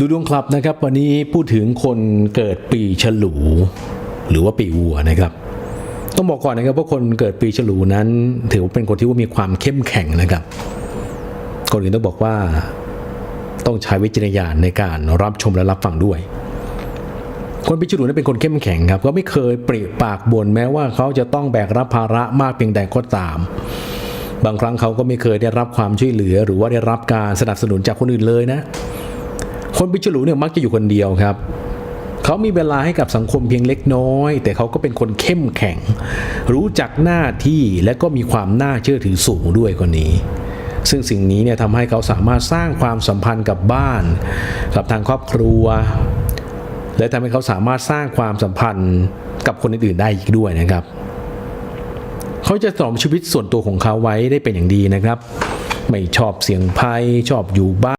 ดูดวงคลับนะครับ วันนี้พูดถึงคนเกิดปีฉลู หรือว่าปีวัวนะครับ ต้องบอกก่อนนะครับว่าคนเกิดปีฉลูนั้น ถือว่าเป็นคนที่ว่ามีความเข้มแข็งนะครับคนอื่นต้องบอกว่าต้องใช้วิจารณญาณในการรับชมและรับฟังด้วย คนปีฉลูนั้นเป็นคนเข้มแข็งครับเขาไม่เคยปริปากบ่นแม้ว่าเขาจะต้องแบกรับภาระมากเพียงใดก็ตามบางครั้งเขาก็ไม่เคยได้รับความช่วยเหลือ หรือว่าได้รับการสนับสนุนจากคนอื่นเลยนะ คนปีฉลูเนี่ยมักจะอยู่คนเดียวครับเขามีเวลาให้กับสังคมเพียงเล็กน้อย แต่เขาก็เป็นคนเข้มแข็ง รู้จักหน้าที่และก็มีความน่าเชื่อถือสูงด้วยคนนี้ ซึ่งสิ่งนี้เนี่ยทำให้เขาสามารถสร้างความสัมพันธ์กับบ้าน กับทางครอบครัว และทำให้เขาสามารถสร้างความสัมพันธ์กับคนอื่นๆได้อีกด้วยนะครับเขาจะสอมชีวิตส่วนตัวของเขาไว้ได้เป็นอย่างดีนะครับ ไม่ชอบเสียงภัยชอบอยู่บ้าน